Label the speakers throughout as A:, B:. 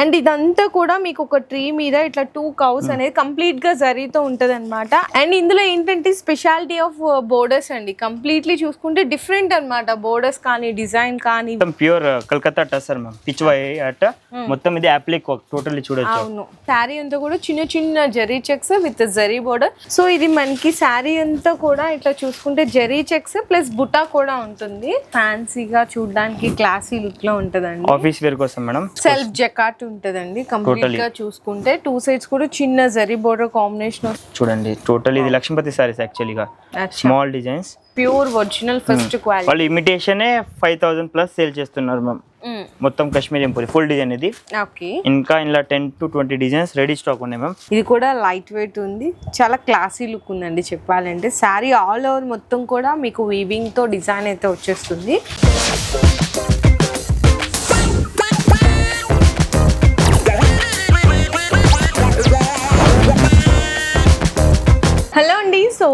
A: And ఇదంతా కూడా మీకు ఒక ట్రీ మీద ఇట్లా టూ కౌస్ అనేది కంప్లీట్గా జరీతో ఉంటది అనమాట అండ్ ఇందులో ఏంటంటే స్పెషాలిటీ ఆఫ్ బోర్డర్స్ అండి. కంప్లీట్లీ చూసుకుంటే డిఫరెంట్ అన్నమాట. బోర్డర్స్ కానీ డిజైన్ కానీ.
B: Pure Calcutta tussar ma'am. Pichwai art మొత్తం ఇది అప్లిక్ టోటల్లీ చూడొచ్చు.
A: అవును. శారీ అంతా కూడా చిన్న చిన్న zari checks with zari border so ఇది మనకి శారీ అంతా కూడా ఇట్లా చూసుకుంటే జరీ చెక్స్ ప్లస్ బుటా కూడా ఉంటుంది. ఫ్యాన్సీగా చూడడానికి క్లాసీ లుక్లో ఉంటదండి.
B: ఆఫీస్ వేర్ కోసం మేడం.
A: సెల్ఫ్ జకాట్ ఉంటదండి. కంప్లీట్గా చూసుకుంటే టూ సైడ్స్ కూడా చిన్న జరీ బోర్డర్ కాంబినేషన్
B: చూడండి టోటల్ ఇది Lakshmipati saris యాక్చువల్లీగా small designs
A: pure original first quality
B: వాళ్ళు ఇమిటేషనే ఫైవ్ థౌసండ్ ప్లస్ సేల్ చేస్తున్నారు మ్యామ్ మొత్తం కాశ్మీర్ ఎంపూరి ఫుల్ డిజైన్ ఇది.
A: ఓకే
B: ఇంకా ఇలా ten to twenty designs ready stock ఉన్నాయి మ్యామ్
A: ఇది కూడా లైట్ వెయిట్ ఉంది. చాలా క్లాసీ లుక్ ఉందండి చెప్పాలంటే. శారీ ఆల్ ఓవర్ మొత్తం కూడా మీకు వీవింగ్తో డిజైన్ అయితే వచ్చేస్తుంది.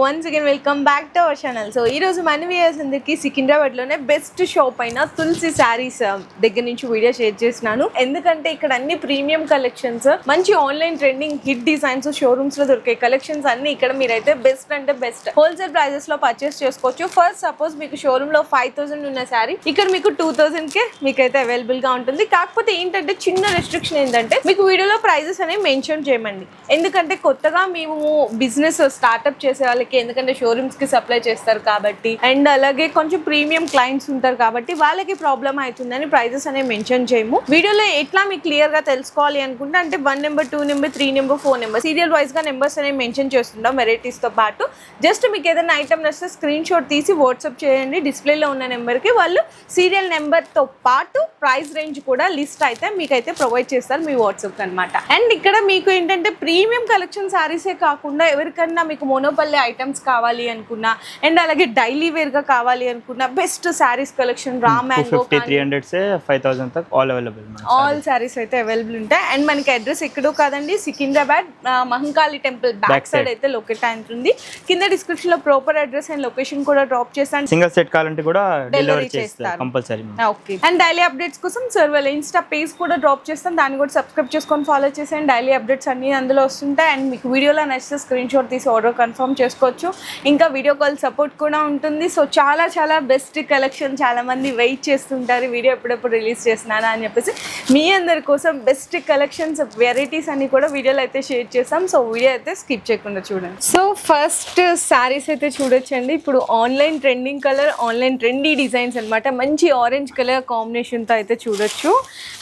A: Once again welcome back to our channel so ఈ రోజు మన వ్యూయర్స్ అందరికి సికింద్రాబాద్లోనే బెస్ట్ షాప్ అయిన తులసి శారీస్ um, దగ్గర నుంచి వీడియో షేర్ చేసినాను ఎందుకంటే ఇక్కడ అన్ని ప్రీమియం కలెక్షన్స్ మంచి ఆన్లైన్ ట్రెండింగ్ హిట్ డిజైన్స్ షోరూమ్స్లో దొరికే కలెక్షన్స్ అన్ని ఇక్కడ మీరైతే బెస్ట్ అంటే బెస్ట్ హోల్సేల్ ప్రైజెస్లో పర్చేస్ చేసుకోవచ్చు. ఫస్ట్ సపోజ్ మీకు షోరూమ్లో ఫైవ్ థౌసండ్ ఉన్న శారీ ఇక్కడ మీకు టూ థౌసండ్ కే మీకైతే అవైలబుల్గా ఉంటుంది. కాకపోతే ఏంటంటే చిన్న రెస్ట్రిక్షన్ ఏంటంటే మీకు వీడియోలో ప్రైజెస్ అనేవి మెన్షన్ చేయమండి. ఎందుకంటే కొత్తగా మేము బిజినెస్ స్టార్ట్అప్ చేసే వాళ్ళకి ఎందుకంటే షోరూమ్స్కి సప్లై చేస్తారు కాబట్టి. అండ్ అలాగే కొంచెం ప్రీమియం క్లయింట్స్ ఉంటారు కాబట్టి వాళ్ళకి ప్రాబ్లం అవుతుందని ప్రైజెస్ అనేవి మెన్షన్ చేయము. వీడియోలో ఎట్లా మీకు క్లియర్గా తెలుసుకోవాలి అనుకుంటే అంటే one number two number three number four number serial వైజ్గా నెంబర్స్ అనేవి మెన్షన్ చేస్తుంటాం వెరైటీస్తో పాటు. జస్ట్ మీకు ఏదైనా ఐటమ్ నచ్చితే స్క్రీన్ షాట్ తీసి వాట్సాప్ చేయండి. డిస్ప్లేలో ఉన్న నెంబర్కి వాళ్ళు సీరియల్ నెంబర్తో పాటు ప్రైస్ రేంజ్ కూడా లిస్ట్ అయితే మీకైతే ప్రొవైడ్ చేస్తారు మీ వాట్సాప్ అనమాట అండ్ ఇక్కడ మీకు ఏంటంటే ప్రీమియం కలెక్షన్ సారీసే కాకుండా ఎవరికన్నా మీకు మోనోపల్లి ఐటమ్స్ కావాలి అనుకున్నా అండ్ అలాగే డైలీ వేర్గా కావాలి అనుకున్నా
B: best
A: saris
B: collection raw to mango three hundred five thousand all available
A: all saris. అయితే అవైలబుల్ ఉంటాయి. అండ్ మనకి అడ్రస్ ఎక్కడో కాదండి Secunderabad Mahankali temple
B: back side.
A: అయితే లొకేట్ ఉంటుంది కింద డిస్క్రిప్షన్లో ప్రాపర్ అడ్రస్ అండ్ లొకేషన్ కూడా డ్రాప్ చేస్తాను
B: సింగిల్ సెట్ కావాలంటే కూడా డెలివరీ
A: చేస్తారు.
B: Compulsory
A: okay and daily updates కోసం సార్ వాళ్ళ ఇన్స్టా పేజ్ కూడా డ్రాప్ చేస్తాం. దాన్ని కూడా సబ్స్క్రైబ్ చేసుకొని ఫాలో చేసేయండి. డైలీ అప్డేట్స్ అన్ని అందులో వస్తుంటాయి. అండ్ మీకు వీడియోలో నచ్చితే స్క్రీన్ షాట్ తీసి ఆర్డర్ కన్ఫర్మ్ చేసుకోవచ్చు ఇంకా వీడియో కాల్ సపోర్ట్ కూడా ఉంటుంది. సో చాలా చాలా బెస్ట్ కలెక్షన్ చాలా మంది వెయిట్ చేస్తుంటారు. వీడియో ఎప్పుడెప్పుడు రిలీజ్ చేస్తున్నారా అని చెప్పేసి. మీ అందరి కోసం బెస్ట్ కలెక్షన్స్ వెరైటీస్ అన్ని కూడా వీడియోలో అయితే షేర్ చేస్తాం. సో వీడియో అయితే స్కిప్ చేయకుండా చూడండి. సో ఫస్ట్ శారీస్ అయితే చూడొచ్చండి. ఇప్పుడు online trending colour online trendy designs అన్నమాట. మంచి ఆరెంజ్ కలర్ కాంబినేషన్తో అయితే చూడొచ్చు.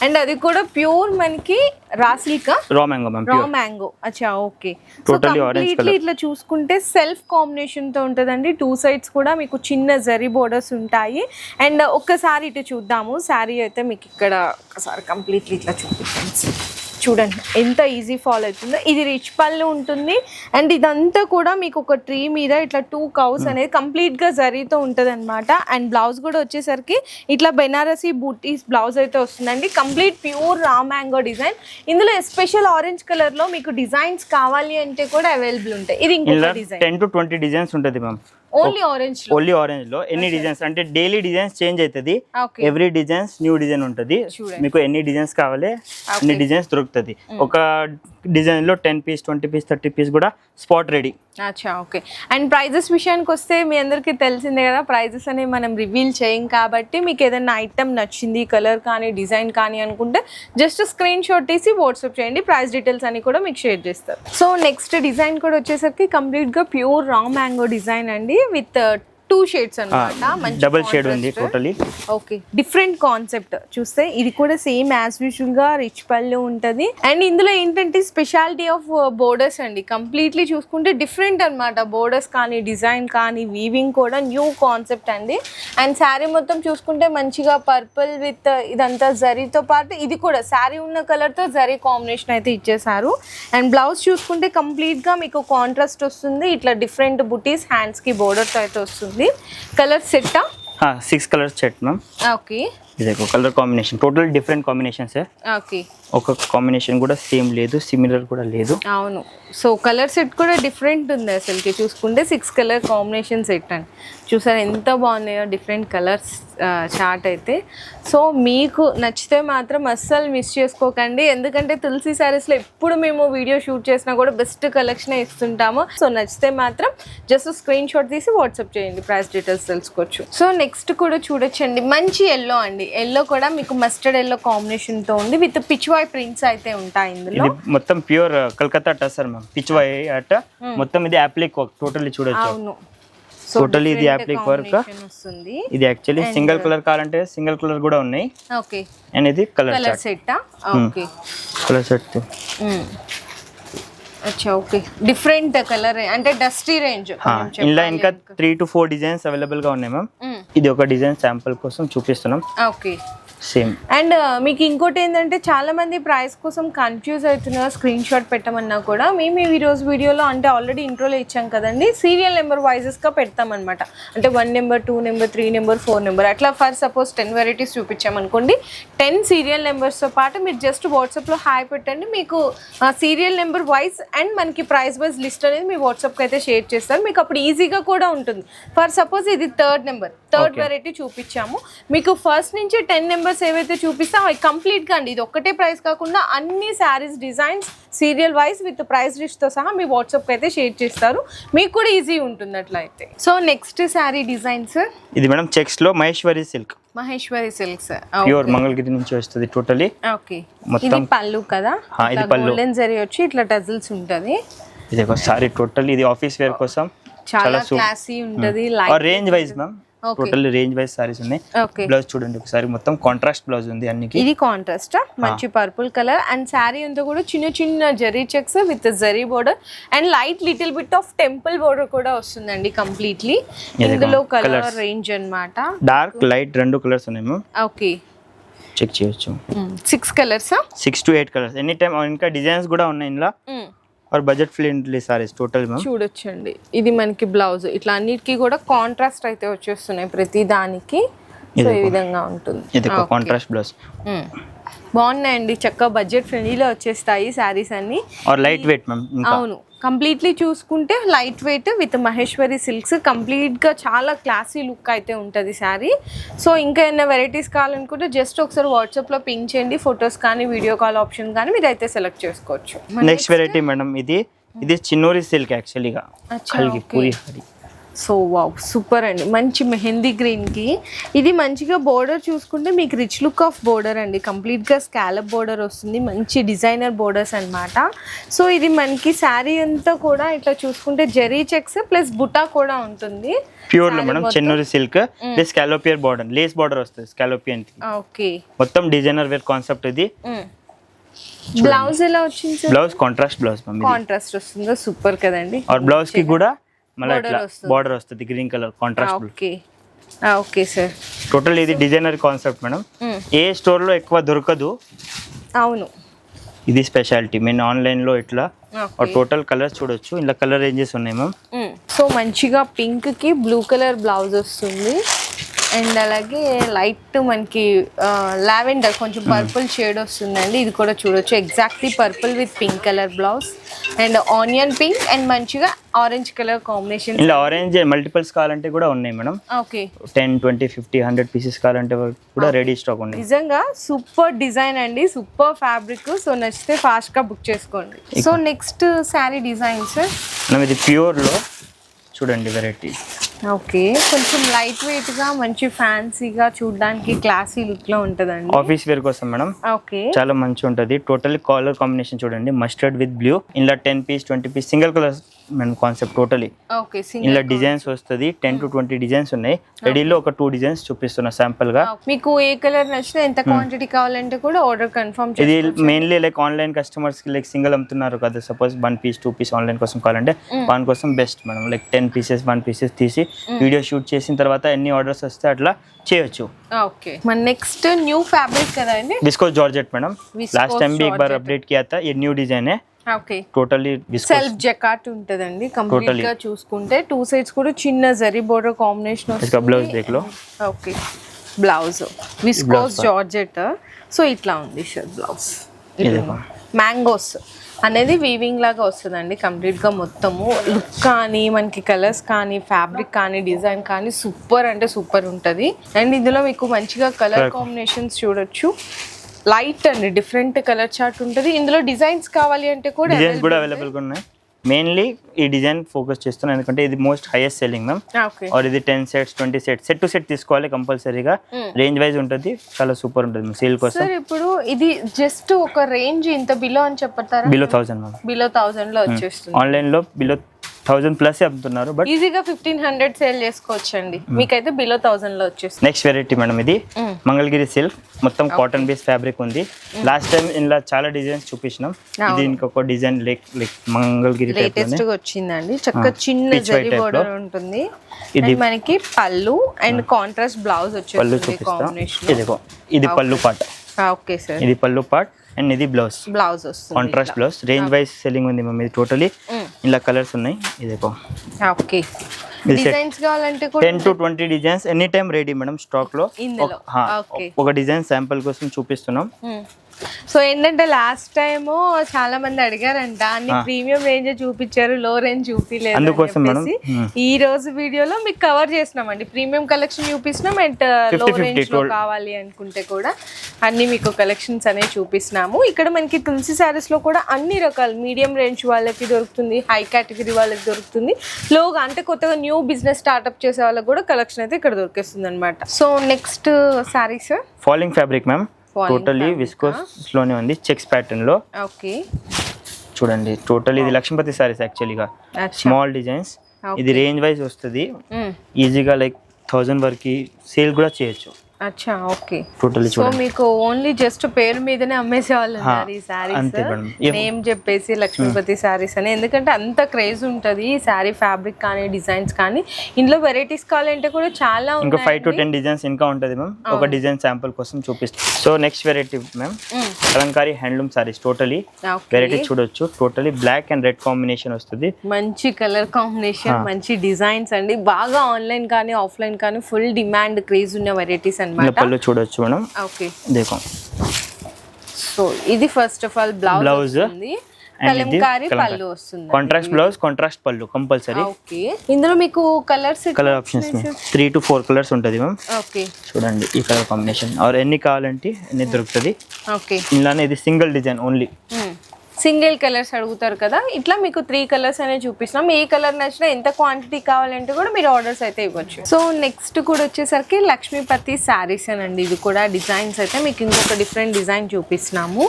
A: అండ్ అది కూడా ప్యూర్ మనకి రాసిల్కా?
B: రా మ్యాంగో
A: రా మ్యాంగో అచ్చా ఓకే. So completely. ఇట్లా చూసుకుంటే సెల్ఫ్ కాంబినేషన్తో ఉంటుందండి. టూ సైడ్స్ కూడా మీకు చిన్న జరీ బోర్డర్స్ ఉంటాయి. అండ్ ఒక్కసారి ఇటు చూద్దాము. శారీ అయితే మీకు ఇక్కడ ఒకసారి కంప్లీట్లీ ఇట్లా చూపిస్తాను చూడండి ఎంత ఈజీ ఫాల్ అవుతుందో. ఇది రిచ్ పళ్ళు ఉంటుంది. అండ్ ఇదంతా కూడా మీకు ఒక ట్రీ మీద ఇట్లా టూ కౌస్ అనేది కంప్లీట్గా జరీతో ఉంటుంది అనమాట అండ్ బ్లౌజ్ కూడా వచ్చేసరికి ఇట్లా బెనారసీ బూటీస్ బ్లౌజ్ అయితే వస్తుందండి. Complete pure raw mango design. ఇందులో ఎస్పెషల్ ఆరెంజ్ కలర్లో మీకు డిజైన్స్ కావాలి అంటే కూడా అవైలబుల్ ఉంటాయి. ఇది ఇంకొక design.
B: Ten to twenty designs ఉంటుంది మ్యామ్
A: ఓన్లీ ఆరెంజ్
B: ఓన్లీ ఆరెంజ్లో. ఎన్ని డిజైన్స్ అంటే డైలీ డిజైన్స్ చేంజ్ అవుతుంది ఎవ్రీ డిజైన్స్ న్యూ డిజైన్ ఉంటుంది. మీకు ఎన్ని డిజైన్స్ కావాలి అన్ని డిజైన్స్ దొరుకుతుంది. ఒక డిజైన్లో ten piece twenty piece thirty piece కూడా స్పాట్ రెడీ
A: అచ్చా ఓకే అండ్ ప్రైజెస్ విషయానికి వస్తే మీ అందరికీ తెలిసిందే కదా ప్రైజెస్ అనేవి మనం రివీల్ చేయం కాబట్టి మీకు ఏదైనా ఐటమ్ నచ్చింది కలర్ కానీ డిజైన్ కానీ అనుకుంటే జస్ట్ స్క్రీన్ షాట్ తీసి వాట్సాప్ చేయండి. ప్రైస్ డీటెయిల్స్ అని కూడా మీకు షేర్ చేస్తారు. సో నెక్స్ట్ డిజైన్ కూడా వచ్చేసరికి కంప్లీట్గా ప్యూర్ రా మ్యాంగో డిజైన్ అండి. విత్ టూ షేడ్స్ అనమాట మంచి
B: డబుల్ షేడ్ ఉంది. టోటలీ
A: ఓకే డిఫరెంట్ కాన్సెప్ట్ చూస్తే ఇది కూడా సేమ్ యాజ్ యూజువల్గా రిచ్ పళ్ళు ఉంటది. అండ్ ఇందులో ఏంటంటే స్పెషాలిటీ ఆఫ్ బోర్డర్స్ అండి. కంప్లీట్లీ చూసుకుంటే డిఫరెంట్ అన్నమాట. బోర్డర్స్ కానీ డిజైన్ కానీ వీవింగ్ కూడా న్యూ కాన్సెప్ట్ అండి. అండ్ శారీ మొత్తం చూసుకుంటే మంచిగా పర్పుల్ విత్ ఇదంతా జరీతో పాటు ఇది కూడా శారీ ఉన్న కలర్తో జరీ కాంబినేషన్ అయితే ఇచ్చేసారు అండ్ బ్లౌజ్ చూసుకుంటే కంప్లీట్గా మీకు కాంట్రాస్ట్ వస్తుంది. ఇట్లా డిఫరెంట్ బుటీస్ హ్యాండ్స్కి బోర్డర్తో అయితే వస్తుంది. Colour సెట్టా
B: six colours set ma'am
A: okay
B: ఇది ఒక colour combination total different combinations
A: okay
B: ఒక కాంబినేషన్ కూడా సేమ్ లేదు సిమిలర్ కూడా లేదు.
A: అవును. సో కలర్ సెట్ కూడా డిఫరెంట్ ఉంది అసలుకి. చూసుకుంటే సిక్స్ కలర్ కాంబినేషన్ సెట్ అండి చూసారు ఎంత బాగున్నాయో డిఫరెంట్ కలర్స్ చార్ట్ అయితే. సో మీకు నచ్చితే మాత్రం అస్సలు మిస్ చేసుకోకండి. ఎందుకంటే తులసి శారీస్లో ఎప్పుడు మేము వీడియో షూట్ చేసినా కూడా బెస్ట్ కలెక్షన్ ఇస్తుంటాము. సో నచ్చితే మాత్రం జస్ట్ స్క్రీన్ షాట్ తీసి వాట్సాప్ చేయండి. ప్రైస్ డీటెయిల్స్ తెలుసుకోవచ్చు. సో నెక్స్ట్ కూడా చూడొచ్చండి. మంచి ఎల్లో అండి. ఎల్లో కూడా మీకు మస్టర్డ్ ఎల్లో కాంబినేషన్తో ఉంది. విత్ పిచ్వాయ్ ప్రింట్స్ అయితే ఉంటాయి ఇందులో.
B: ఇది మొత్తం pure Calcutta tussar ma'am. Pichwai art మొత్తం ఇది అప్లిక్ వర్క్ టోటల్లీ చూడొచ్చు.
A: అవును.
B: Totally ఇది
A: combination వస్తుంది.
B: ఇది యాక్చువల్లీ సింగిల్ కలర్ కావాలంటే సింగిల్ కలర్ కూడా ఉన్నాయి.
A: ఓకే
B: అండ్ ఇది కలర్
A: కలర్ సెట్టా ఓకే
B: కలర్ సెట్
A: అచ్చా ఓకే డిఫరెంట్ కలర్ అంటే డస్టీ రేంజ్
B: ఇంకా త్రీ టు ఫోర్ డిజైన్స్ అవైలబుల్గా ఉన్నాయి మ్యామ్ ఇది ఒక డిజైన్ శాంపుల్ కోసం చూపిస్తున్నాం.
A: ఓకే.
B: సేమ్
A: అండ్ మీకు ఇంకోటి ఏంటంటే చాలా మంది ప్రైస్ కోసం కన్ఫ్యూజ్ అవుతున్నారు స్క్రీన్ షాట్ పెట్టమన్నా కూడా. మేము ఈ రోజు వీడియోలో అంటే ఆల్రెడీ ఇంట్రోలో ఇచ్చాం కదండి సీరియల్ నెంబర్ వైజెస్గా పెడతామన్నమాట. అంటే one number two number three number four number అట్లా ఫర్ సపోజ్ టెన్ వెరైటీస్ చూపించామనుకోండి టెన్ సీరియల్ నెంబర్స్తో పాటు మీరు జస్ట్ వాట్సాప్లో హాయ్ పెట్టండి. మీకు సీరియల్ నెంబర్ వైజ్ అండ్ మనకి ప్రైస్ వైజ్ లిస్ట్ అనేది మీ వాట్సాప్కి అయితే షేర్ చేస్తారు. మీకు అప్పుడు ఈజీగా కూడా ఉంటుంది. ఫర్ సపోజ్ ఇది థర్డ్ నెంబర్ థర్డ్ వెరైటీ చూపించాము. మీకు ఫస్ట్ నుంచి టెన్ నెంబర్స్ ఏవైతే చూపిస్తాం అవి కంప్లీట్గా అండి. ఇది ఒక్కటే ప్రైస్ కాకుండా అన్ని saris designs serial wise with price లిస్ట్తో సహా మీ వాట్సాప్కి అయితే షేర్ చేస్తారు. మీకు కూడా ఈజీ ఉంటుంది అట్లా అయితే సో నెక్స్ట్ శారీ డిజైన్స్
B: ఇది madam చెక్స్లో Maheshwari silk
A: Maheshwari silks
B: pure Mangalagiri నుంచి వస్తుంది టోటలీ
A: ఓకే ఇది పళ్ళు కదా?
B: ఇది పళ్ళు.
A: గోల్డెన్ జరీ వచ్చి ఇట్లా టజిల్స్ ఉంటుంది.
B: ఇది ఒక సారీ టోటల్ ఇది ఆఫీస్ వేర్ కోసం.
A: చాలా క్లాసీ ఉంటుంది
B: range wise
A: ma'am.
B: Total range wise saris ఉన్నాయి. బ్లౌజ్ చూడండి ఒకసారి. మొత్తం కాంట్రాస్ట్ బ్లౌజ్ ఉంది అన్నికి
A: ఇది కాంట్రాస్ట్ మంచి పర్పుల్ కలర్ అండ్ శారీ అంతా కూడా చిన్న చిన్న zari checks with zari border and light little bit of temple border కూడా వస్తుందండి కంప్లీట్లీ ఇందులో కలర్. రేంజ్ అన్నమాట.
B: డార్క్ లైట్ రెండు కలర్స్ ఉన్నాయి
A: ఓకే
B: చెక్ చేయొచ్చు.
A: Six కలర్సా
B: six to eight colours any time ఇంకా డిజైన్స్ కూడా ఉన్నాయి ఇందులో. Or budget friendly saris total ma'am?
A: చూడొచ్చండి. ఇది మనకి బ్లౌజ్. ఇట్లా అన్నిటికీ కూడా కాంట్రాస్ట్ అయితే వచ్చేస్తున్నాయి ప్రతి దానికి. సో ఈ విధంగా ఉంటుంది.
B: ఇది ఒక కాంట్రాస్ట్ బ్లౌజ్.
A: బాగున్నాయండి. చక్కగా బడ్జెట్ ఫ్రెండ్లీలో వచ్చేస్తాయి శారీస్ అన్ని.
B: లైట్ వెయిట్
A: అవును. కంప్లీట్లీ చూసుకుంటే light weight with Maheshwari silks కంప్లీట్గా చాలా క్లాసీ లుక్ అయితే ఉంటుంది శారీ. సో ఇంకా ఏమైనా వెరైటీస్ కావాలనుకుంటే జస్ట్ ఒకసారి వాట్సాప్లో పింక్ చేయండి. ఫొటోస్ కానీ వీడియో కాల్ ఆప్షన్ కానీ మీరు అయితే సెలెక్ట్ చేసుకోవచ్చు.
B: నెక్స్ట్ వెరైటీ మేడం ఇది. ఇది చిన్నూరి సిల్క్
A: okay.
B: పూరి హరి.
A: సో వావ్ సూపర్ అండి. మంచి మెహందీ గ్రీన్కి. ఇది మంచిగా బోర్డర్ చూసుకుంటే మీకు రిచ్ లుక్ ఆఫ్ బోర్డర్ అండి. కంప్లీట్గా స్కాలప్ బోర్డర్ వస్తుంది. మంచి డిజైనర్ బోర్డర్స్ అన్నమాట. సో ఇది మనకి శారీ అంతా కూడా ఇట్లా చూసుకుంటే జెరీ చెక్స్ ప్లస్ బుటా కూడా ఉంటుంది.
B: ప్యూర్లో మేడం చెన్నూరి సిల్క్ ఇది స్కాలోపియర్ బార్డర్ లేస్ బార్డర్ వస్తుంది స్కాలోపియన్
A: ఓకే.
B: మొత్తం డిజైనర్ వేర్ కాన్సెప్ట్ ఇది.
A: బ్లౌజ్ ఎలా వచ్చింది
B: బ్లౌజ్ కాంట్రాస్ట్ బ్లౌజ్
A: కాంట్రాస్ట్ వస్తుందో? సూపర్ కదండి.
B: ఆర్ బ్లౌజ్కి కూడా మళ్ళీ ఇట్లా. బార్డర్ వస్తుంది green colour contrast
A: okay okay sir
B: total ఇది డిజైనర్ కాన్సెప్ట్ మేడం ఏ స్టోర్లో ఎక్కువ దొరకదు?
A: అవును.
B: ఇది స్పెషాలిటీ మేము ఆన్లైన్లో ఇట్లా టోటల్ కలర్స్ చూడొచ్చు. ఇలా కలర్ రేంజెస్ ఉన్నాయి మ్యామ్
A: సో మంచిగా పింక్కి బ్లూ కలర్ బ్లౌజ్ వస్తుంది. అండ్ అలాగే లైట్ మనకి లావెండర్ కొంచెం పర్పుల్ షేడ్ వస్తుందండి. ఇది కూడా చూడొచ్చు. Exactly purple with pink colour blouse and onion pink and మంచిగా ఆరెంజ్ కలర్ కాంబినేషన్
B: ఇలా ఆరెంజ్ మల్టిపుల్స్ కావాలంటే కూడా ఉన్నాయి madam.
A: Okay
B: ten twenty fifty hundred pieces కావాలంటే కూడా రెడీ స్టాక్ ఉన్నాయి.
A: నిజంగా సూపర్ డిజైన్ అండి. సూపర్ ఫ్యాబ్రిక్ సో నచ్చితే ఫాస్ట్గా బుక్ చేసుకోండి. సో నెక్స్ట్ శారీ డిజైన్స్
B: మనం ఇది ప్యూర్లో చూడండి వెరైటీ.
A: ఓకే కొంచెం లైట్ వెయిట్గా మంచి ఫ్యాన్సీగా చూడడానికి క్లాసీ లుక్లో ఉంటదండి.
B: ఆఫీస్ వేర్ కోసం మేడం.
A: ఓకే.
B: చాలా మంచి ఉంటుంది టోటల్ కలర్ కాంబినేషన్ చూడండి. మస్టర్డ్ విత్ బ్లూ ఇలా ten piece twenty piece single colour madam concept totally
A: okay
B: ఇలా
A: సింగిల్
B: డిజైన్స్ వస్తుంది టెన్ టు ట్వంటీ డిజైన్స్ ఉన్నాయి రెడీలో ఒక టూ డిజైన్స్ చూపిస్తున్నా శాంపుల్ గా
A: మీకు ఏ కలర్ నచ్చినా ఎంత క్వాంటిటీ కావాలంటే కూడా ఆర్డర్ కన్ఫర్మ్
B: ఇది మెయిన్లీ లైక్ ఆన్లైన్ కస్టమర్స్ కి లైక్ సింగిల్ అమ్ముతున్నారు కదా suppose one piece two piece online కోసం కావాలంటే వన్ కోసం best madam like ten pieces one pieces తీసి వీడియో షూట్ చేసిన తర్వాత ఎన్ని ఆర్డర్స్ వస్తే అట్లా చేయొచ్చు
A: ఓకే మన నెక్స్ట్ న్యూ ఫ్యాబ్రిక్ కదా అండి
B: viscose georgette madam
A: Viscose
B: last time भी एक बार
A: georgette.
B: अपडेट किया था ये न्यू डिजाइन है టోటల్లీ
A: సెల్ఫ్ జకాట్ ఉంటదండి. కంప్లీట్గా చూసుకుంటే టూ సైడ్స్ కూడా చిన్న zari border combination
B: blouse దేక్లో
A: okay blouse viscose georgette so ఇట్లా ఉంది షర్ట్ బ్లౌజ్ మ్యాంగోస్ అనేది వీవింగ్ లాగా వస్తుందండి కంప్లీట్గా మొత్తము. లుక్ కానీ మనకి కలర్స్ కానీ ఫ్యాబ్రిక్ కానీ డిజైన్ కానీ సూపర్ అంటే సూపర్ ఉంటుంది. అండ్ ఇందులో మీకు మంచిగా కలర్ కాంబినేషన్స్ చూడొచ్చు. లైట్ అండి డిఫరెంట్ కలర్ చార్ట్ ఉంటుంది. ఇందులో డిజైన్స్ కావాలి అంటే కూడా
B: డిజైన్స్ కూడా అవైలబుల్గా ఉన్నాయి. మెయిన్లీ ఈ డిజైన్ ఫోకస్ చేస్తున్నాను. ఎందుకంటే ఇది most highest selling
A: ma'am
B: or ఇది ten sets twenty sets set to set తీసుకోవాలి కంపల్సరీగా రేంజ్ వైజ్ ఉంటుంది. చాలా సూపర్ ఉంటుంది సేల్ కోసం.
A: సార్ ఇప్పుడు ఇది జస్ట్ ఒక రేంజ్ ఇంత బిలో అని చెప్పతారా?
B: బిలో థౌసండ్ మ్యామ్
A: బిలో థౌసండ్లో వచ్చేస్తుంది.
B: ఆన్లైన్లో బిలో థౌసండ్ ప్లస్ అమ్ముతున్నారు బట్
A: ఈజీగా ఫిఫ్టీన్ హండ్రెడ్ సేల్ చేసుకోవచ్చండి. మీకైతే బిలో థౌసండ్లో వచ్చేస్తుంది.
B: నెక్స్ట్ వెరైటీ మేడం ఇది. మంగళగిరి సిల్క్ మొత్తం కాటన్ బేస్ ఫ్యాబ్రిక్ ఉంది. లాస్ట్ టైం ఇలా చాలా డిజైన్స్ చూపించినాం. ఇది ఇంకొక design like
A: like
B: Mangalagiri
A: latest వచ్చిందండి. చక్కగా చిన్న జరీ బోర్డర్. ఉంటుంది.
B: ఇది-
A: మనకి పళ్ళు అండ్ కాంట్రాస్ట్ బ్లౌజ్
B: పళ్ళు
A: వచ్చేస్తుంది
B: చూపిస్తా.
A: కాంబినేషన్
B: ఇదిగో ఇది పళ్ళు పార్ట్
A: ఓకే సార్
B: ఇది పళ్ళు పార్ట్ అండ్ ఇది బ్లౌజ్.
A: బ్లౌజ్ వస్తుంది
B: contrast blouse range wise selling ఉంది మ్యామ్ ఇది టోటలీ
A: Mm.
B: ఇలా కలర్స్ ఉన్నాయి. ఇదిగో
A: ఓకే. డిజైన్స్ కావాలంటే కూడా
B: ten to twenty designs any time ready madam
A: స్టాక్లో.
B: ఒక- డిజైన్ శాంపుల్ కోసం చూపిస్తున్నాం.
A: సో ఏంటంటే లాస్ట్ టైం చాలా మంది అడిగారంట అన్ని ప్రీమియం రేంజ్ చూపించారు లో రేంజ్ చూపించలేదు అని
B: అందుకోసం.
A: ఈ రోజు వీడియోలో మీకు కవర్ చేసినామండి ప్రీమియం కలెక్షన్ చూపిస్తున్నాం అండ్లో
B: 50,
A: రేంజ్లో
B: 12.
A: కావాలి అనుకుంటే కూడా అన్ని మీకు కలెక్షన్స్ అనేవి చూపిస్తున్నాము. ఇక్కడ మనకి తులసి శారీస్లో కూడా అన్ని రకాలు మీడియం రేంజ్ వాళ్ళకి దొరుకుతుంది హై కేటగిరీ వాళ్ళకి దొరుకుతుంది. లోగా అంటే కొత్తగా న్యూ బిజినెస్ స్టార్ట్అప్ చేసే వాళ్ళకి కూడా కలెక్షన్ అయితే ఇక్కడ దొరికేస్తుంది అనమాట
B: so next saris
A: falling fabric
B: ma'am totally విస్కోస్లోనే ఉంది. చెక్స్ ప్యాటర్న్లో.
A: ఓకే
B: చూడండి టోటల్ ఇది లక్ష్మీపతి సారీస్ యాక్చువల్గా స్మాల్ డిజైన్స్. ఇది రేంజ్ వైజ్ వస్తుంది. ఈజీగా లైక్ థౌజండ్ వరకు సేల్ కూడా చేయొచ్చు.
A: అచ్చా ఓకే.
B: టోటలీ
A: సో మీకు ఓన్లీ జస్ట్ పేరు మీదనే అమ్మేసే వాళ్ళు ఉన్నారు ఈ.
B: ఏం-
A: నేమ్ చెప్పేసి లక్ష్మీపతి శారీస్ అని. ఎందుకంటే అంత క్రేజ్ ఉంటుంది ఈ శారీ ఫ్యాబ్రిక్ కానీ డిజైన్స్ కానీ. ఇందులో వెరైటీస్ కావాలంటే కూడా చాలా
B: ఇంకా ఫైవ్ టు టెన్ డిజైన్స్ ఇంకా ఉంటుంది మ్యామ్ ఒక డిజైన్ శాంపుల్ కోసం చూపిస్తాం. So next
A: variety
B: ma'am. Kalamkari handloom saris
A: totally.
B: Variety చూడొచ్చు. Totally black and red combination వస్తుంది.
A: మంచి కలర్ కాంబినేషన్ మంచి డిజైన్స్ అండి. బాగా ఆన్లైన్ కానీ ఆఫ్లైన్ కానీ ఫుల్ డిమాండ్ క్రేజ్ ఉన్న వెరైటీస్
B: ఇంకా
A: అన్నమాట
B: పళ్ళు చూడొచ్చు మేడం
A: ఓకే.
B: దేకో
A: సో ఇది ఫస్ట్ ఆఫ్ ఆల్ బ్లౌజ్
B: ఇది
A: కలంకారీ. పళ్ళు వస్తుంది.
B: కాంట్రాస్ట్ బ్లౌజ్ కాంట్రాస్ట్ పళ్ళు కంపల్సరీ
A: ఓకే. ఇందులో మీకు colours
B: colour options three to four colours ఉంటుంది మ్యామ్
A: ఓకే.
B: చూడండి ఈ కలర్ కాంబినేషన్ ఆర్ ఎన్ని కావాలంటే ఎన్ని దొరుకుతుంది?
A: ఓకే.
B: ఇందులోనే ఇది single design only
A: single colours అడుగుతారు కదా ఇట్లా మీకు త్రీ కలర్స్ అనేవి చూపిస్తున్నాం. ఏ కలర్ నచ్చినా ఎంత క్వాంటిటీ కావాలంటే కూడా మీరు ఆర్డర్స్ అయితే ఇవ్వచ్చు. సో నెక్స్ట్ కూడా వచ్చేసరికి లక్ష్మీపతి శారీస్ అనండి. ఇది కూడా డిజైన్స్ అయితే మీకు ఇంకొక డిఫరెంట్ డిజైన్ చూపిస్తున్నాము.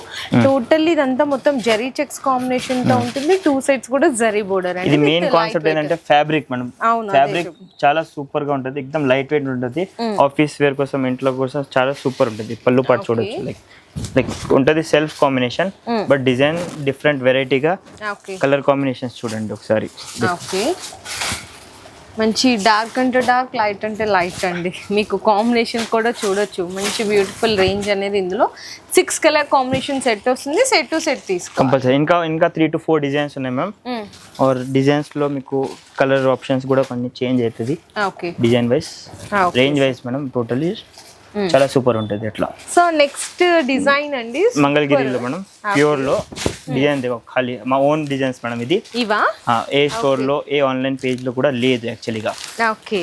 A: టోటల్ ఇదంతా మొత్తం జరీ చెక్స్ కాంబినేషన్తో ఉంటుంది. టూ సైడ్స్ కూడా జరీ బోర్డర్
B: ఇది మెయిన్ కాన్సెప్ట్ ఏంటంటే ఫ్యాబ్రిక్ మనం
A: అవును,
B: ఫ్యాబ్రిక్ చాలా సూపర్గా ఉంటుంది. ఎక్దమ్ లైట్ వెయిట్ ఉంటుంది ఆఫీస్ వేర్ కోసం ఇంట్లో కోసం చాలా సూపర్ ఉంటుంది. పళ్ళు పాటు చూడొచ్చు లైక్ లైక్ ఉంటుంది self combination but design different వెరైటీగా కలర్ కాంబినేషన్స్ చూడండి ఒకసారి.
A: ఓకే మంచి డార్క్ అంటే డార్క్ లైట్ అంటే లైట్ అండి. మీకు కాంబినేషన్ కూడా చూడొచ్చు. మంచి బ్యూటిఫుల్ రేంజ్ అనేది ఇందులో. సిక్స్ కలర్ కాంబినేషన్ సెట్ వస్తుంది. సెట్ టు సెట్ తీసుకో
B: కంపల్సరీ ఇంకా ఇంకా three to four designs ma'am or are డిజైన్స్లో మీకు కలర్ ఆప్షన్స్ కూడా కొన్ని చేంజ్ అవుతుంది.
A: Okay
B: design wise range wise madam totally చాలా సూపర్ ఉంటుంది అట్లా.
A: సో నెక్స్ట్ డిజైన్ అండి
B: మంగళగిరిలో మేడం ప్యూర్లో డిజైన్ ఖాళీ మా ఓన్ డిజైన్స్ మేడం ఇది.
A: ఇవా?
B: ఏ స్టోర్లో ఏ ఆన్లైన్ పేజ్లో కూడా లేదు యాక్చువల్లీగా
A: ఓకే.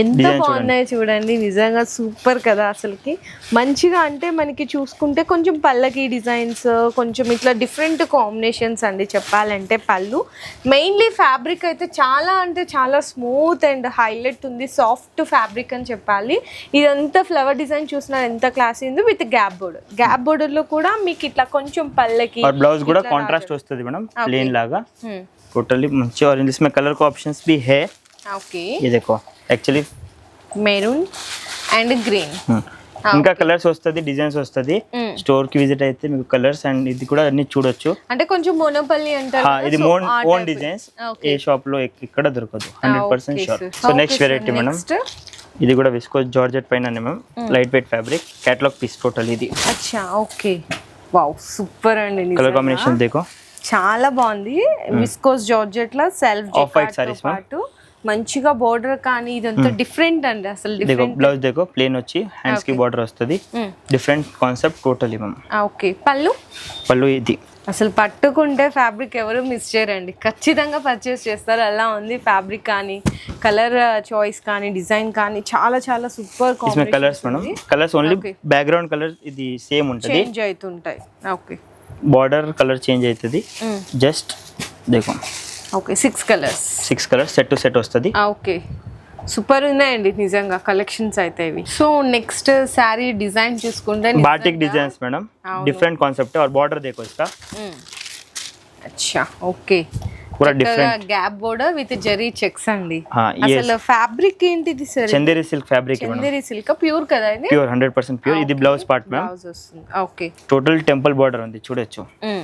A: ఎంత
B: Design
A: బాగున్నాయి చూడండి నిజంగా సూపర్ కదా అసలుకి మంచిగా అంటే మనకి చూసుకుంటే కొంచెం పళ్ళకి డిజైన్స్ కొంచెం ఇట్లా డిఫరెంట్ కాంబినేషన్స్ అండి చెప్పాలంటే పళ్ళు మెయిన్లీ ఫ్యాబ్రిక్ అయితే చాలా అంటే చాలా స్మూత్ అండ్ హైలైట్ ఉంది సాఫ్ట్ ఫ్యాబ్రిక్ అని చెప్పాలి ఇదంతా ఫ్లవర్ డిజైన్ చూసినా ఎంత క్లాస్ ఉంది విత్ గ్యాప్ బోర్డర్ గ్యాప్ బోర్డర్లో కూడా మీకు ఇట్లా కొంచెం పళ్ళకి
B: और ब्लाउज కూడా కాంట్రాస్ట్ వస్తుంది మేడం ప్లేన్ లాగా
A: Hmm.
B: टोटली మంచి और इसमें कलर को ऑप्शंस भी है
A: ఓకే
B: ये देखो యాక్చువల్లీ
A: మెరూన్ అండ్ గ్రీన్
B: ఇంకా కలర్స్ వస్తుంది డిజైన్స్ వస్తుంది. స్టోర్కి విజిట్ అయితే మీకు కలర్స్ అండ్ ఇది కూడా అన్ని చూడొచ్చు.
A: అంటే కొంచెం మోనోపల్లి అంటారు
B: ఇది
A: మోన్
B: ఓన్ డిజైన్స్ ఏ షాప్లో ఇక్కడ దొరకదు hundred
A: percent
B: sure
A: so
B: next variety
A: madam
B: ఇది కూడా విస్కోస్ జార్జెట్ పైన ma'am light weight fabric catalogue piece total ఇది.
A: అచ్చా ఓకే వావ్ సూపర్ అండి
B: కలర్ కాంబినేషన్ దేకో.
A: చాలా బాగుంది. Hmm. విస్కోస్ జార్జెట్ లా సెల్ఫ్
B: ఆఫ్ వైట్ సారీస్
A: పాటు. మంచిగా బోర్డర్ కానీ ఇదంతా డిఫరెంట్ అండి అసలు
B: బ్లౌజ్ దగ్గర ప్లేన్ వచ్చి
A: హ్యాండ్స్కి
B: బోర్డర్ వస్తుంది. డిఫరెంట్ కాన్సెప్ట్ టోటల్ ఇవ్వం
A: ఓకే పళ్ళు?
B: పళ్ళు ఇది.
A: అసలు పట్టుకుంటే ఫ్యాబ్రిక్ ఎవరు మిస్ చేయరండి. ఖచ్చితంగా పర్చేస్ చేస్తారు. అలా ఉంది ఫ్యాబ్రిక్ కానీ కలర్ చాయిస్ uh, కానీ డిజైన్ కానీ చాలా చాలా
B: super colours madam colours
A: only
B: background colour ఇది సేమ్ ఉంటుంది.
A: చేంజ్ అవుతుంటాయి. ఓకే
B: బార్డర్ కలర్ చేంజ్ అవుతుంది. Just దేకో
A: okay six colours
B: six colours set to set వస్తుంది.
A: ఓకే సూపర్ ఉన్నాయండి నిజంగా కలెక్షన్స్ అయితే ఇవి. సో నెక్స్ట్ సారీ డిజైన్ చూసుకుంటే batik
B: designs madam different concept or border
A: దేకొస్తా అచ్చా ఓకే
B: పూరా different
A: gap border with zari checks అండి. అసలు ఫ్యాబ్రిక్ ఏంటిది
B: sir Chanderi silk fabric
A: Chanderi silk pure కదా ఇది?
B: ప్యూర్ 100% ప్యూర్ ఇది బ్లౌజ్ పార్ట్ మ్యామ్
A: బ్లౌజ్ వస్తుంది. ఓకే
B: టోటల్ టెంపుల్ బోర్డర్ ఉంది చూడొచ్చు.
A: Hmm.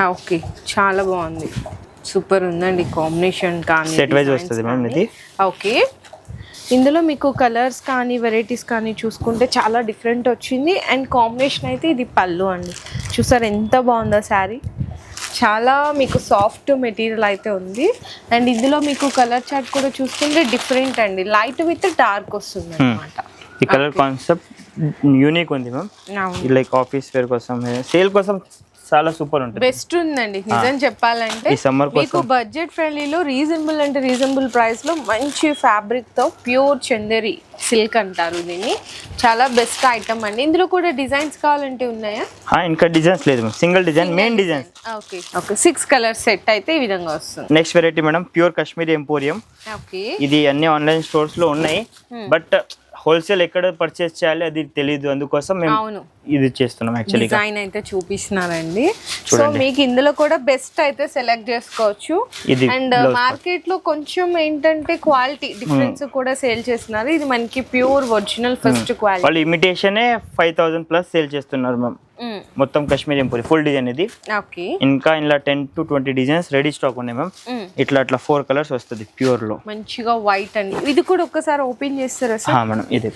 A: Ah, ఓకే చాలా బాగుంది. సూపర్ ఉందండి కాంబినేషన్ కానీ
B: సెట్ వైజ్ వస్తుంది మ్యామ్. ఇది.
A: ఓకే. ఇందులో మీకు కలర్స్ కానీ వెరైటీస్ కానీ చూసుకుంటే చాలా డిఫరెంట్ వచ్చింది. అండ్ కాంబినేషన్ అయితే ఇది పళ్ళు అండి. చూసారు ఎంత బాగుందో శారీ. చాలా మీకు సాఫ్ట్ మెటీరియల్ అయితే ఉంది. అండ్ ఇందులో మీకు కలర్ చార్ట్ కూడా చూసుకుంటే డిఫరెంట్ అండి. లైట్ విత్ డార్క్ వస్తుంది అనమాట
B: ఈ కలర్ కాన్సెప్ట్ యూనిక్ ఉంది మ్యామ్ లైక్ ఆఫీస్ వేర్ కోసం సేల్ కోసం చాలా సూపర్ ఉంటుంది.
A: బెస్ట్ ఉందండి. నిజం చెప్పాలంటే
B: ఈ summer
A: మీకు బడ్జెట్ ఫ్రెండ్లీలో రీజనబుల్ అంటే రీజనబుల్ ప్రైస్లో మంచి ఫ్యాబ్రిక్తో ప్యూర్ చందేరి సిల్క్ అంటారు దీన్ని. చాలా బెస్ట్ ఐటమ్ అండి. ఇందులో కూడా డిజైన్స్ కావాలంటే ఉన్నాయా?
B: ఆ, ఇంకా డిజైన్స్ లేదు single design main design
A: okay okay six colour set అయితే ఈ విధంగా వస్తుంది.
B: Next variety madam pure Kashmiri emporium
A: okay
B: ఇది అన్ని ఆన్లైన్ స్టోర్స్లో ఉన్నాయి. బట్ హోల్సేల్ ఎక్కడ పర్చేస్ చేయాలి అది తెలియదు అందుకోసం మేము ఇది చేస్తున్నాం యాక్చువల్లీ
A: డిజైన్ అయితే చూపిస్తున్నారండి. సో. మీకు ఇందులో కూడా బెస్ట్ అయితే సెలెక్ట్ చేసుకోవచ్చు. అండ్ మార్కెట్లో కొంచెం ఏంటంటే క్వాలిటీ డిఫరెన్స్ కూడా సేల్ చేస్తున్నారు. ఇది మనకి ప్యూర్ ఒరిజినల్ ఫస్ట్ క్వాలిటీ
B: వాళ్ళు ఇమిటేషనే ఫైవ్ థౌసండ్ ప్లస్ సేల్ చేస్తున్నారు మ్యామ్ మొత్తం కాశ్మీరీ ఎంపోరి ఫుల్ డిజైన్ ఇది.
A: ఓకే
B: ఇంకా ఇలా ten to twenty designs ready stock ఉన్నాయి మ్యామ్ ఇట్లా అట్లా ఫోర్ కలర్స్ వస్తుంది ప్యూర్లో.
A: మంచిగా వైట్ అండి. ఇది కూడా ఒక్కసారి ఓపెన్ చేస్తారా సార్
B: హా మేడం ఇది.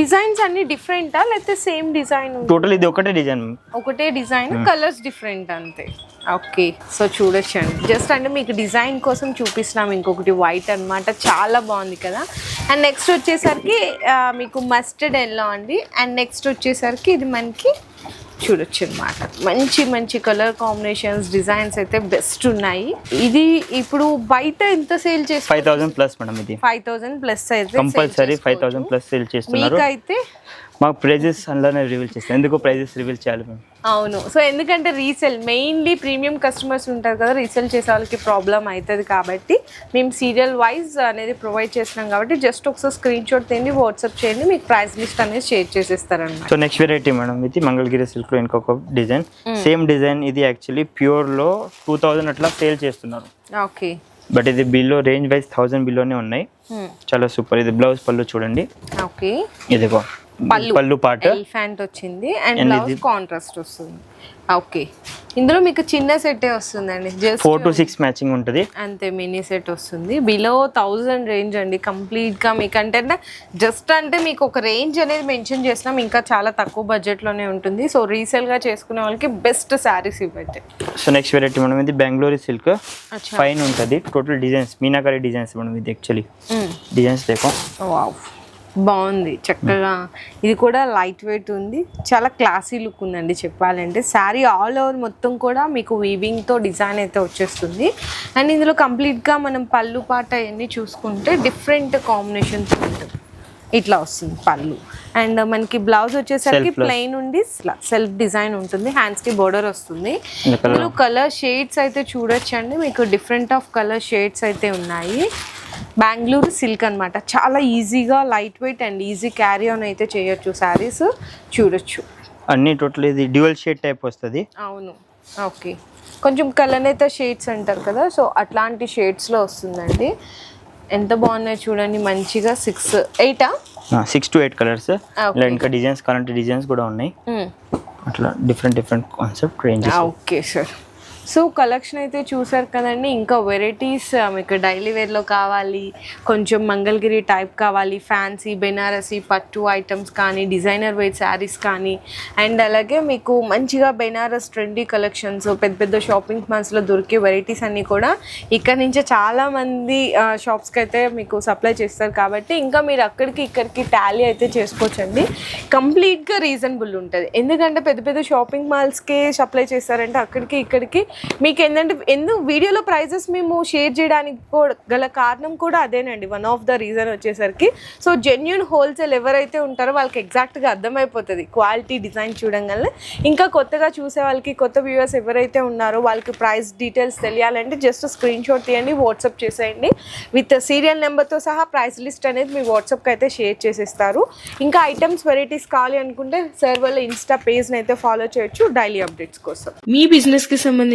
A: డిజైన్స్ అన్ని డిఫరెంటా లేకపోతే సేమ్ డిజైన్
B: టోటల్ ఇది ఒకటే డిజైన్
A: ఒకటే డిజైన్ కలర్స్ డిఫరెంట్ అంతే. ఓకే సో చూడొచ్చండి. జస్ట్ అంటే మీకు డిజైన్ కోసం చూపిస్తున్నాం ఇంకొకటి వైట్ అన్నమాట. చాలా బాగుంది కదా? అండ్ నెక్స్ట్ వచ్చేసరికి మీకు మస్టర్డ్ ఎల్లో అండి. అండ్ నెక్స్ట్ వచ్చేసరికి ఇది మనకి చూడొచ్చు అనమాట మంచి మంచి కలర్ కాంబినేషన్స్ డిజైన్స్ అయితే బెస్ట్ ఉన్నాయి. ఇది ఇప్పుడు బయట ఎంత సేల్ చేసి?
B: ఫైవ్ థౌసండ్ ప్లస్ మేడం ఇది.
A: ఫైవ్ థౌసండ్ ప్లస్ అయితే
B: compulsory five thousand plus sale చేస్తున్నారు.
A: మీకైతే
B: మాకు ప్రైజెస్ అందులోనే రివీల్ చేస్తాం. ఎందుకు ప్రైజెస్ రివీల్ చేయాలి మేము?
A: అవును. సో ఎందుకంటే రీసెల్ మెయిన్లీ ప్రీమియం కస్టమర్స్ ఉంటారు కదా రీసెల్ చేసే వాళ్ళకి ప్రాబ్లం అవుతుంది కాబట్టి మేము సీరియల్ వైజ్ అనేది ప్రొవైడ్ చేస్తున్నాం కాబట్టి జస్ట్ ఒకసారి స్క్రీన్ షాట్ తీయండి వాట్సాప్ చేయండి మీకు ప్రైస్ లిస్ట్ అనేది షేర్ చేసేస్తారనమాట
B: సో నెక్స్ట్ వెరైటీ మేడం ఇది మంగళగిరి సిల్క్లో ఇంకొక డిజైన్ సేమ్ డిజైన్ ఇది యాక్చువల్లీ ప్యూర్లో టూ థౌజండ్ అట్లా సేల్ చేస్తున్నారు.
A: ఓకే
B: బట్ ఇది బిలో రేంజ్ వైజ్ థౌసండ్ బిలోనే ఉన్నాయి. చాలా సూపర్ ఇది బ్లౌజ్ పళ్ళు చూడండి.
A: ఓకే
B: ఇదిగో.
A: పళ్ళు.
B: పాట.
A: ఎలిఫెంట్ వచ్చింది అండ్ బ్లౌజ్ కాంట్రాస్ట్ వస్తుంది. ఓకే. ఇందులో మీకు చిన్న సెట్టే వస్తుందండి. Just
B: four to six matching ఉంటుంది.
A: అంతే మినీ సెట్ వస్తుంది. బిలో థౌజండ్ రేంజ్ అండి. కంప్లీట్గా మీకు అంటే జస్ట్ అంటే మీకు ఒక రేంజ్ అనేది మెన్షన్ చేసినాం. ఇంకా చాలా తక్కువ బడ్జెట్లోనే ఉంటుంది. సో రీసేల్గా చేసుకునే వాళ్ళకి బెస్ట్ శారీస్ ఇవ్వండి.
B: సో నెక్స్ట్ వెరైటీ మేడం ఇది బెంగళూరు సిల్క్ పైన ఉంటుంది. Total designs Meenakari designs madam ఇది యాక్చువల్లీ డిజైన్స్ దేకో
A: వావ్ బాగుంది చక్కగా. ఇది కూడా లైట్ వెయిట్ ఉంది. చాలా క్లాసీ లుక్ ఉందండి చెప్పాలంటే. శారీ ఆల్ ఓవర్ మొత్తం కూడా మీకు వీవింగ్తో డిజైన్ అయితే వచ్చేస్తుంది. అండ్ ఇందులో కంప్లీట్గా మనం పళ్ళు పాట అవన్నీ చూసుకుంటే డిఫరెంట్ కాంబినేషన్స్ ఉంటుంది ఇట్లా వస్తుంది పళ్ళు. అండ్ మనకి బ్లౌజ్ వచ్చేసరికి ప్లెయిన్ ఉండి సెల్ఫ్ డిజైన్ ఉంటుంది. హ్యాండ్స్కి బోర్డర్ వస్తుంది. ఇందులో కలర్ షేడ్స్ అయితే చూడొచ్చండి. మీకు డిఫరెంట్ ఆఫ్ కలర్ షేడ్స్ అయితే ఉన్నాయి. బెంగళూరు సిల్క్ అన్నమాట. చాలా ఈజీగా light weight and easy carry on అయితే చేయొచ్చు శారీస్. చూడొచ్చు.
B: అన్ని టోటల్ ఇది డ్యూయల్ షేడ్ టైప్ వస్తుంది.
A: అవును. ఓకే. కొంచెం కలనేత షేడ్స్ అంటారు కదా సో అట్లాంటి షేడ్స్లో వస్తుందండి. ఎంత బాగున్నాయి చూడండి మంచిగా six ఎయిటా?
B: Six to eight
A: colours.
B: ఇలా ఇంకా డిజైన్స్ కావాలంటే డిజైన్స్ కూడా ఉన్నాయి. అట్లా different different concept ranges
A: okay sir. So collection అయితే చూసారు కదండి. ఇంకా వెరైటీస్ మీకు డైలీ వేర్లో కావాలి కొంచెం మంగళగిరి టైప్ కావాలి ఫ్యాన్సీ బెనారసీ పట్టు ఐటమ్స్ కానీ డిజైనర్ వేర్ శారీస్ కానీ. అండ్ అలాగే మీకు మంచిగా బెనారస్ ట్రెండీ కలెక్షన్స్ పెద్ద పెద్ద షాపింగ్ మాల్స్లో దొరికే వెరైటీస్ అన్నీ కూడా ఇక్కడ నుంచే చాలామంది షాప్స్కి అయితే మీకు సప్లై చేస్తారు కాబట్టి ఇంకా మీరు అక్కడికి ఇక్కడికి టాలీ అయితే చేసుకోవచ్చండి. కంప్లీట్గా రీజనబుల్ ఉంటుంది. ఎందుకంటే పెద్ద పెద్ద షాపింగ్ మాల్స్కి సప్లై చేస్తారంటే అక్కడికి ఇక్కడికి మీకు ఏంటంటే ఎందుకు వీడియోలో ప్రైజెస్ మేము షేర్ చేయడానికి కూడా గల కారణం కూడా అదేనండి. వన్ ఆఫ్ ద రీజన్ వచ్చేసరికి. సో జెన్యున్ హోల్సేల్ ఎవరైతే ఉంటారో వాళ్ళకి ఎగ్జాక్ట్గా అర్థమైపోతుంది. క్వాలిటీ డిజైన్ చూడంగానే. ఇంకా కొత్తగా చూసే వాళ్ళకి కొత్త వ్యూవర్స్ ఎవరైతే ఉన్నారో వాళ్ళకి ప్రైస్ డీటెయిల్స్ తెలియాలంటే జస్ట్ స్క్రీన్ షాట్ తీయండి వాట్సాప్ చేసేయండి. విత్ సీరియల్ నెంబర్తో సహా ప్రైస్ లిస్ట్ అనేది మీ వాట్సాప్కి అయితే షేర్ చేసేస్తారు. ఇంకా ఐటమ్స్ వెరైటీస్ కావాలి అనుకుంటే సార్ వాళ్ళ ఇన్స్టా పేజ్ని అయితే ఫాలో చేయొచ్చు డైలీ అప్డేట్స్ కోసం.
C: మీ బిజినెస్కి